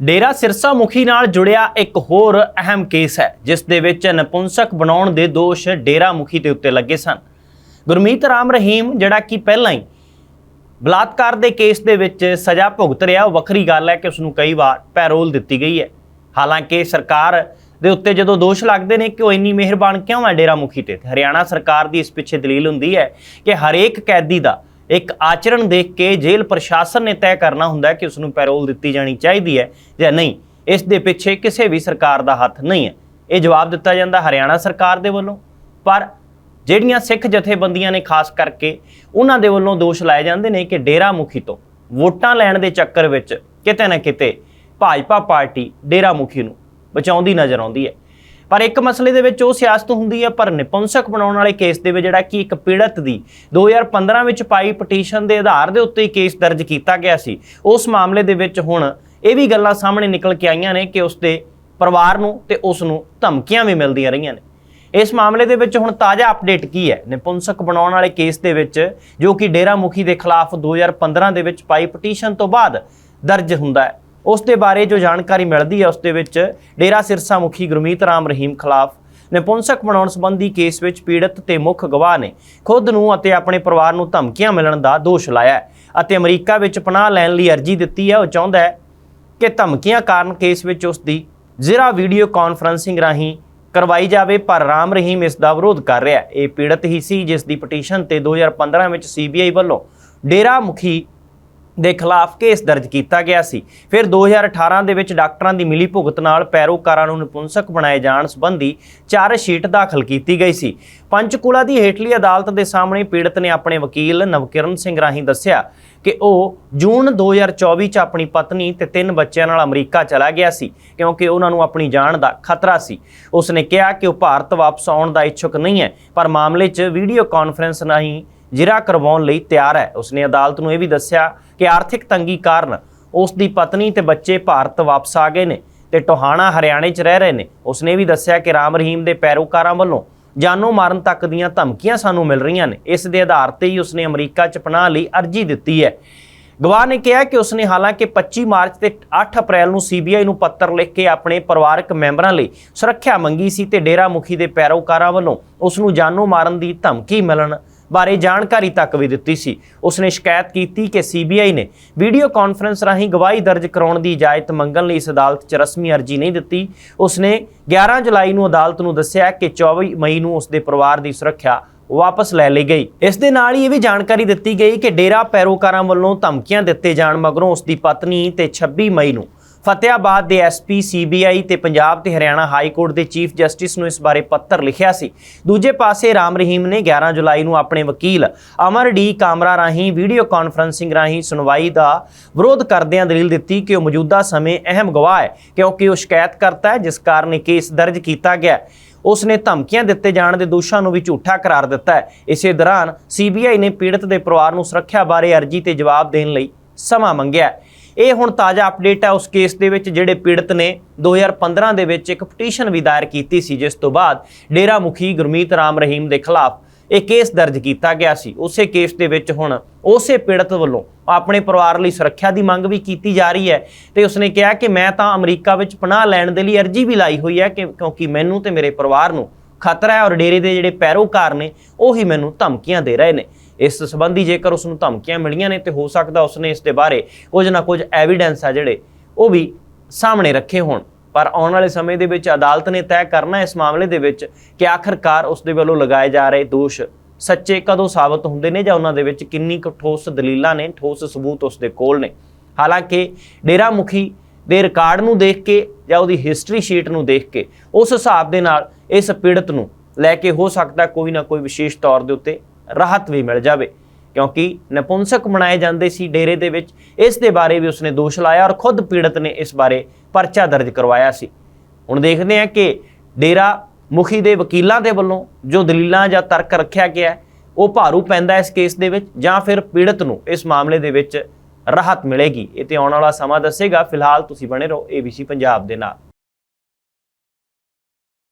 ਡੇਰਾ ਸਿਰਸਾ ਮੁਖੀ ਨਾਲ ਜੁੜਿਆ ਇੱਕ ਹੋਰ ਅਹਿਮ ਕੇਸ ਹੈ, ਜਿਸ ਦੇ ਵਿੱਚ ਨਪੁੰਸਕ ਬਣਾਉਣ ਦੇ ਦੋਸ਼ ਡੇਰਾ ਮੁਖੀ ਦੇ ਉੱਤੇ ਲੱਗੇ ਸਨ। ਗੁਰਮੀਤ ਰਾਮ ਰਹੀਮ, ਜਿਹੜਾ ਕਿ ਪਹਿਲਾਂ ਹੀ ਬਲਾਤਕਾਰ ਦੇ ਕੇਸ ਦੇ ਵਿੱਚ ਸਜ਼ਾ ਭੁਗਤ ਰਿਹਾ, ਉਹ ਵੱਖਰੀ ਗੱਲ ਹੈ ਕਿ ਉਸ ਨੂੰ ਕਈ ਵਾਰ ਪੈਰੋਲ ਦਿੱਤੀ ਗਈ ਹੈ। ਹਾਲਾਂਕਿ ਸਰਕਾਰ ਦੇ ਉੱਤੇ ਜਦੋਂ ਦੋਸ਼ ਲੱਗਦੇ ਨੇ ਕਿ ਉਹ ਇੰਨੀ ਮਿਹਰਬਾਨ ਕਿਉਂ ਹੈ ਡੇਰਾ ਮੁਖੀ ਤੇ ਤੇ, ਹਰਿਆਣਾ ਸਰਕਾਰ ਦੀ ਇਸ ਪਿੱਛੇ ਦਲੀਲ ਹੁੰਦੀ ਹੈ ਕਿ ਹਰੇਕ ਕੈਦੀ ਦਾ ਇੱਕ ਆਚਰਣ ਦੇਖ ਕੇ ਜੇਲ੍ਹ ਪ੍ਰਸ਼ਾਸਨ ਨੇ ਤੈਅ ਕਰਨਾ ਹੁੰਦਾ ਹੈ ਕਿ ਉਸ ਨੂੰ ਪੈਰੋਲ ਦਿੱਤੀ ਜਾਣੀ ਚਾਹੀਦੀ ਹੈ ਜਾਂ ਨਹੀਂ। ਇਸ ਦੇ ਪਿੱਛੇ ਕਿਸੇ ਵੀ ਸਰਕਾਰ ਦਾ ਹੱਥ ਨਹੀਂ ਹੈ। ਇਹ ਜਵਾਬ ਦਿੱਤਾ ਜਾਂਦਾ ਹਰਿਆਣਾ ਸਰਕਾਰ ਦੇ ਵੱਲੋਂ। ਪਰ ਜਿਹੜੀਆਂ ਸਿੱਖ ਜਥੇਬੰਦੀਆਂ ਨੇ ਖਾਸ ਕਰਕੇ, ਉਹਨਾਂ ਦੇ ਵੱਲੋਂ ਦੋਸ਼ ਲਾਏ ਜਾਂਦੇ ਨੇ ਕਿ ਡੇਰਾ ਮੁਖੀ ਤੋਂ ਵੋਟਾਂ ਲੈਣ ਦੇ ਚੱਕਰ ਵਿੱਚ ਕਿਤੇ ਨਾ ਕਿਤੇ ਭਾਜਪਾ ਪਾਰਟੀ ਡੇਰਾ ਮੁਖੀ ਨੂੰ ਬਚਾਉਂਦੀ ਨਜ਼ਰ ਆਉਂਦੀ ਹੈ। ਪਰ ਇੱਕ ਮਸਲੇ ਦੇ ਵਿੱਚ ਉਹ ਸਿਆਸਤ ਹੁੰਦੀ ਹੈ ਪਰ ਨਿਪੁੰਸਕ ਬਣਾਉਣ ਵਾਲੇ ਕੇਸ ਦੇ ਵਿੱਚ ਜਿਹੜਾ ਕਿ ਇੱਕ ਪੀੜਤ ਦੀ 2015 ਵਿੱਚ ਪਾਈ ਪਟੀਸ਼ਨ ਦੇ ਆਧਾਰ ਦੇ ਉੱਤੇ ਹੀ ਕੇਸ ਦਰਜ ਕੀਤਾ ਗਿਆ ਸੀ। ਉਸ ਮਾਮਲੇ ਦੇ ਵਿੱਚ ਹੁਣ ਇਹ ਵੀ ਗੱਲਾਂ ਸਾਹਮਣੇ ਨਿਕਲ ਕੇ ਆਈਆਂ ਨੇ ਕਿ ਉਸ ਦੇ ਪਰਿਵਾਰ ਨੂੰ ਤੇ ਉਸ ਨੂੰ ਧਮਕੀਆਂ ਵੀ ਮਿਲਦੀਆਂ ਰਹੀਆਂ ਨੇ। ਇਸ ਮਾਮਲੇ ਦੇ ਵਿੱਚ ਹੁਣ ਤਾਜ਼ਾ ਅਪਡੇਟ ਕੀ ਹੈ? ਨਿਪੁੰਸਕ ਬਣਾਉਣ ਵਾਲੇ ਕੇਸ ਦੇ ਵਿੱਚ ਜੋ ਕਿ ਡੇਰਾ ਮੁਖੀ ਦੇ ਖਿਲਾਫ 2015 ਦੇ ਵਿੱਚ ਪਾਈ ਪਟੀਸ਼ਨ ਤੋਂ ਬਾਅਦ ਦਰਜ ਹੁੰਦਾ ਹੈ। ਉਸ ਦੇ ਬਾਰੇ ਜੋ ਜਾਣਕਾਰੀ ਮਿਲਦੀ ਹੈ, ਉਸ ਦੇ ਵਿੱਚ ਡੇਰਾ ਸਿਰਸਾ ਮੁਖੀ ਗੁਰਮੀਤ ਰਾਮ ਰਹੀਮ ਖਿਲਾਫ ਨਿਪੁੰਸਕ ਬਣਾਉਣ ਸੰਬੰਧੀ ਕੇਸ ਵਿੱਚ ਪੀੜਤ ਤੇ ਮੁੱਖ ਗਵਾਹ ਨੇ ਖੁਦ ਨੂੰ ਅਤੇ ਆਪਣੇ ਪਰਿਵਾਰ ਨੂੰ ਧਮਕੀਆਂ ਮਿਲਣ ਦਾ ਦੋਸ਼ ਲਾਇਆ ਅਤੇ ਅਮਰੀਕਾ ਵਿੱਚ ਪਨਾਹ ਲੈਣ ਲਈ ਅਰਜ਼ੀ ਦਿੱਤੀ ਹੈ। ਉਹ ਚਾਹੁੰਦਾ ਹੈ ਕਿ ਧਮਕੀਆਂ ਕਾਰਨ ਕੇਸ ਵਿੱਚ ਉਸ ਦੀ ਜ਼ਿਰਾ ਵੀਡੀਓ ਕਾਨਫਰੰਸਿੰਗ ਰਾਹੀਂ ਕਰਵਾਈ ਜਾਵੇ, ਪਰ ਰਾਮ ਰਹੀਮ ਇਸ ਦਾ ਵਿਰੋਧ ਕਰ ਰਿਹਾ ਹੈ। ਇਹ ਪੀੜਤ ਹੀ ਸੀ ਜਿਸ ਦੀ ਪਟੀਸ਼ਨ ਤੇ 2015 ਵਿੱਚ ਸੀਬੀਆਈ ਵੱਲੋਂ ਡੇਰਾ ਮੁਖੀ ਦੇ ਖਿਲਾਫ ਕੇਸ ਦਰਜ ਕੀਤਾ ਗਿਆ ਸੀ। ਫਿਰ 2018 ਦੇ ਵਿੱਚ ਡਾਕਟਰਾਂ ਦੀ ਮਿਲੀ ਭੁਗਤ ਨਾਲ ਪੈਰੋਕਾਰਾਂ ਨੂੰ ਨਿਪੁੰਸਕ ਬਣਾਏ ਜਾਣ ਸੰਬੰਧੀ ਚਾਰਜ ਸ਼ੀਟ ਦਾਖਲ ਕੀਤੀ ਗਈ ਸੀ। ਪੰਚਕੂਲਾ ਦੀ ਹੇਠਲੀ ਅਦਾਲਤ ਦੇ ਸਾਹਮਣੇ ਪੀੜਤ ਨੇ ਆਪਣੇ ਵਕੀਲ ਨਵਕਿਰਨ ਸਿੰਘ ਰਾਹੀਂ ਦੱਸਿਆ ਕਿ ਉਹ ਜੂਨ 2024 ਚ ਆਪਣੀ ਪਤਨੀ ਤੇ ਤਿੰਨ ਬੱਚਿਆਂ ਨਾਲ ਅਮਰੀਕਾ ਚਲਾ ਗਿਆ ਸੀ, ਕਿਉਂਕਿ ਉਹਨਾਂ ਨੂੰ ਆਪਣੀ ਜਾਨ ਦਾ ਖਤਰਾ ਸੀ। ਉਸ ਨੇ ਕਿਹਾ ਕਿ ਉਹ ਭਾਰਤ ਵਾਪਸ ਆਉਣ ਦਾ ਇੱਛੁਕ ਨਹੀਂ ਹੈ, ਪਰ ਮਾਮਲੇ 'ਚ ਵੀਡੀਓ ਕਾਨਫਰੰਸ ਰਾਹੀਂ ਜਿਰਾ ਕਰਵਾਉਣ ਲਈ ਤਿਆਰ ਹੈ। ਉਸਨੇ ਅਦਾਲਤ ਨੂੰ ਇਹ ਵੀ ਦੱਸਿਆ ਕਿ ਆਰਥਿਕ ਤੰਗੀ ਕਾਰਨ ਉਸ ਦੀ ਪਤਨੀ ਤੇ ਬੱਚੇ ਭਾਰਤ ਵਾਪਸ ਆ ਗਏ ਨੇ ਤੇ ਟੋਹਾਣਾ ਹਰਿਆਣੇ 'ਚ ਰਹਿ ਰਹੇ ਨੇ। ਉਸਨੇ ਵੀ ਦੱਸਿਆ ਕਿ ਰਾਮ ਰਹੀਮ ਦੇ ਪੈਰੋਕਾਰਾਂ ਵੱਲੋਂ ਜਾਨੋਂ ਮਾਰਨ ਤੱਕ ਦੀਆਂ ਧਮਕੀਆਂ ਸਾਨੂੰ ਮਿਲ ਰਹੀਆਂ ਨੇ। ਇਸ ਦੇ ਆਧਾਰ ਤੇ ਹੀ ਉਸਨੇ ਅਮਰੀਕਾ 'ਚ ਪਨਾਹ ਲਈ ਅਰਜ਼ੀ ਦਿੱਤੀ ਹੈ। ਗਵਾਹ ਨੇ ਕਿਹਾ ਕਿ ਉਸਨੇ ਹਾਲਾਂਕਿ 25 ਮਾਰਚ ਤੇ 8 ਅਪ੍ਰੈਲ ਨੂੰ ਸੀਬੀਆਈ ਨੂੰ ਪੱਤਰ ਲਿਖ ਕੇ ਆਪਣੇ ਪਰਿਵਾਰਕ ਮੈਂਬਰਾਂ ਲਈ ਸੁਰੱਖਿਆ ਮੰਗੀ ਸੀ ਤੇ ਡੇਰਾ ਮੁਖੀ ਦੇ ਪੈਰੋਕਾਰਾਂ ਵੱਲੋਂ ਉਸ ਨੂੰ ਜਾਨੋਂ ਮਾਰਨ ਦੀ ਧਮਕੀ ਮਿਲਣ ਬਾਰੇ ਜਾਣਕਾਰੀ ਤੱਕ ਵੀ ਦਿੱਤੀ ਸੀ। ਉਸਨੇ ਸ਼ਿਕਾਇਤ ਕੀਤੀ ਕਿ ਸੀਬੀਆਈ ਨੇ ਵੀਡੀਓ ਕਾਨਫਰੰਸ ਰਾਹੀਂ ਗਵਾਹੀ ਦਰਜ ਕਰਾਉਣ ਦੀ ਇਜਾਜ਼ਤ ਮੰਗਣ ਲਈ ਇਸ ਅਦਾਲਤ 'ਚ ਰਸਮੀ ਅਰਜ਼ੀ ਨਹੀਂ ਦਿੱਤੀ। ਉਸਨੇ 11 ਜੁਲਾਈ ਨੂੰ ਅਦਾਲਤ ਨੂੰ ਦੱਸਿਆ ਕਿ 24 ਮਈ ਨੂੰ ਉਸਦੇ ਪਰਿਵਾਰ ਦੀ ਸੁਰੱਖਿਆ ਵਾਪਸ ਲੈ ਲਈ ਗਈ। ਇਸ ਦੇ ਨਾਲ ਹੀ ਇਹ ਵੀ ਜਾਣਕਾਰੀ ਦਿੱਤੀ ਗਈ ਕਿ ਡੇਰਾ ਪੈਰੋਕਾਰਾਂ ਵੱਲੋਂ ਧਮਕੀਆਂ ਦਿੱਤੇ ਜਾਣ ਮਗਰੋਂ ਉਸ ਦੀ ਪਤਨੀ ਤੇ 26 ਮਈ ਨੂੰ ਫਤਿਆਬਾਦ ਦੇ ਐਸਪੀ ਸੀਬੀਆਈ ਤੇ ਪੰਜਾਬ ਤੇ ਹਰਿਆਣਾ ਹਾਈ ਕੋਰਟ ਦੇ ਚੀਫ ਜਸਟਿਸ ਨੂੰ ਇਸ ਬਾਰੇ ਪੱਤਰ ਲਿਖਿਆ ਸੀ। ਦੂਜੇ ਪਾਸੇ ਰਾਮ ਰਹੀਮ ਨੇ 11 ਜੁਲਾਈ ਨੂੰ ਆਪਣੇ ਵਕੀਲ ਅਮਰ ਡੀ ਕਾਮਰਾ ਰਾਹੀਂ ਵੀਡੀਓ ਕਾਨਫਰੰਸਿੰਗ ਰਾਹੀਂ ਸੁਣਵਾਈ ਦਾ ਵਿਰੋਧ ਕਰਦਿਆਂ ਦਲੀਲ ਦਿੱਤੀ ਕਿ ਉਹ ਮੌਜੂਦਾ ਸਮੇਂ ਅਹਿਮ ਗਵਾਹ ਹੈ, ਕਿਉਂਕਿ ਉਹ ਸ਼ਿਕਾਇਤ ਕਰਤਾ ਹੈ, ਜਿਸ ਕਾਰਨ ਇਹ ਕੇਸ ਦਰਜ ਕੀਤਾ ਗਿਆ ਉਸ ਨੇ ਧਮਕੀਆਂ ਦਿੱਤੇ ਜਾਣ ਦੇ ਦੋਸ਼ਾਂ ਨੂੰ ਵੀ ਝੂਠਾ ਕਰਾਰ ਦਿੱਤਾ ਹੈ। ਇਸੇ ਦੌਰਾਨ ਸੀਬੀਆਈ ਨੇ ਪੀੜਤ ਦੇ ਪਰਿਵਾਰ ਨੂੰ ਸੁਰੱਖਿਆ ਬਾਰੇ ਅਰਜ਼ੀ ਤੇ ਜਵਾਬ ਦੇਣ ਲਈ ਸਮਾਂ ਮੰਗਿਆ ਹੈ। ਇਹ ਹੁਣ ਤਾਜ਼ਾ ਅਪਡੇਟ ਹੈ। ਉਸ ਕੇਸ ਦੇ ਵਿੱਚ ਜਿਹੜੇ ਪੀੜਤ ਨੇ 2015 ਦੇ ਵਿੱਚ ਇੱਕ ਪਟੀਸ਼ਨ ਵੀ ਦਾਇਰ ਕੀਤੀ ਸੀ, ਜਿਸ ਤੋਂ ਬਾਅਦ ਡੇਰਾ ਮੁਖੀ ਗੁਰਮੀਤ ਰਾਮ ਰਹੀਮ ਦੇ ਖਿਲਾਫ ਇਹ ਕੇਸ ਦਰਜ ਕੀਤਾ ਗਿਆ ਸੀ। ਉਸੇ ਕੇਸ ਦੇ ਵਿੱਚ ਹੁਣ ਉਸੇ ਪੀੜਤ ਵੱਲੋਂ ਆਪਣੇ ਪਰਿਵਾਰ ਲਈ ਸੁਰੱਖਿਆ ਦੀ ਮੰਗ ਵੀ ਕੀਤੀ ਜਾ ਰਹੀ ਹੈ ਤੇ ਉਸਨੇ ਕਿਹਾ ਕਿ ਮੈਂ ਤਾਂ ਅਮਰੀਕਾ ਵਿੱਚ ਪਨਾਹ ਲੈਣ ਦੇ ਲਈ ਅਰਜ਼ੀ ਵੀ ਲਾਈ ਹੋਈ ਹੈ ਕਿ ਕਿਉਂਕਿ ਮੈਨੂੰ ਤੇ ਮੇਰੇ ਪਰਿਵਾਰ ਨੂੰ ਖਤਰਾ ਹੈ ਔਰ ਡੇਰੇ ਦੇ ਜਿਹੜੇ ਪੈਰੋਕਾਰ ਨੇ, ਉਹੀ ਮੈਨੂੰ ਧਮਕੀਆਂ ਦੇ ਰਹੇ ਨੇ। ਇਸ ਸੰਬੰਧੀ ਜੇਕਰ ਉਸ ਨੂੰ ਧਮਕੀਆਂ ਮਿਲੀਆਂ ਨੇ ਤੇ ਹੋ ਸਕਦਾ ਉਸਨੇ ਇਸ ਦੇ ਬਾਰੇ ਕੁਝ ਨਾ ਕੁਝ ਐਵੀਡੈਂਸ ਆ ਜਿਹੜੇ ਉਹ ਵੀ ਸਾਹਮਣੇ ਰੱਖੇ ਹੋਣ। ਪਰ ਆਉਣ ਵਾਲੇ ਸਮੇਂ ਦੇ ਵਿੱਚ ਅਦਾਲਤ ਨੇ ਤੈਅ ਕਰਨਾ ਇਸ ਮਾਮਲੇ ਦੇ ਵਿੱਚ ਕਿ ਆਖਰਕਾਰ ਉਸ ਦੇ ਵੱਲੋਂ ਲਗਾਏ ਜਾ ਰਹੇ ਦੋਸ਼ ਸੱਚੇ ਕਦੋਂ ਸਾਬਤ ਹੁੰਦੇ ਨੇ ਜਾਂ ਉਹਨਾਂ ਦੇ ਵਿੱਚ ਕਿੰਨੀ ਕੁ ਠੋਸ ਦਲੀਲਾਂ ਨੇ, ਠੋਸ ਸਬੂਤ ਉਸ ਦੇ ਕੋਲ ਨੇ। ਹਾਲਾਂਕਿ ਡੇਰਾ ਮੁਖੀ ਦੇ ਰਿਕਾਰਡ ਨੂੰ ਦੇਖ ਕੇ ਜਾਂ ਉਹਦੀ ਹਿਸਟਰੀ ਸ਼ੀਟ ਨੂੰ ਦੇਖ ਕੇ ਉਸ ਹਿਸਾਬ ਦੇ ਨਾਲ ਇਸ ਪੀੜਤ ਨੂੰ ਲੈ ਕੇ ਹੋ ਸਕਦਾ ਕੋਈ ਨਾ ਕੋਈ ਵਿਸ਼ੇਸ਼ ਤੌਰ ਦੇ ਉੱਤੇ ਰਾਹਤ ਵੀ ਮਿਲ ਜਾਵੇ। ਕਿਉਂਕਿ ਨਪੁੰਸਕ ਬਣਾਏ ਜਾਂਦੇ ਸੀ ਡੇਰੇ ਦੇ ਵਿੱਚ, ਇਸ ਦੇ ਬਾਰੇ ਵੀ ਉਸਨੇ ਦੋਸ਼ ਲਾਇਆ ਔਰ ਖੁਦ ਪੀੜਤ ਨੇ ਇਸ ਬਾਰੇ ਪਰਚਾ ਦਰਜ ਕਰਵਾਇਆ ਸੀ। ਹੁਣ ਦੇਖਦੇ ਹਾਂ ਕਿ ਡੇਰਾ ਮੁਖੀ ਦੇ ਵਕੀਲਾਂ ਦੇ ਵੱਲੋਂ ਜੋ ਦਲੀਲਾਂ ਜਾਂ ਤਰਕ ਰੱਖਿਆ ਗਿਆ, ਉਹ ਭਾਰੂ ਪੈਂਦਾ ਇਸ ਕੇਸ ਦੇ ਵਿੱਚ ਜਾਂ ਫਿਰ ਪੀੜਤ ਨੂੰ ਇਸ ਮਾਮਲੇ ਦੇ ਵਿੱਚ ਰਾਹਤ ਮਿਲੇਗੀ। ਇਹ ਤੇ ਆਉਣ ਵਾਲਾ ਸਮਾਂ ਦੱਸੇਗਾ। ਫਿਲਹਾਲ ਤੁਸੀਂ ਬਣੇ ਰਹੋ ABC ਪੰਜਾਬ ਦੇ ਨਾਲ।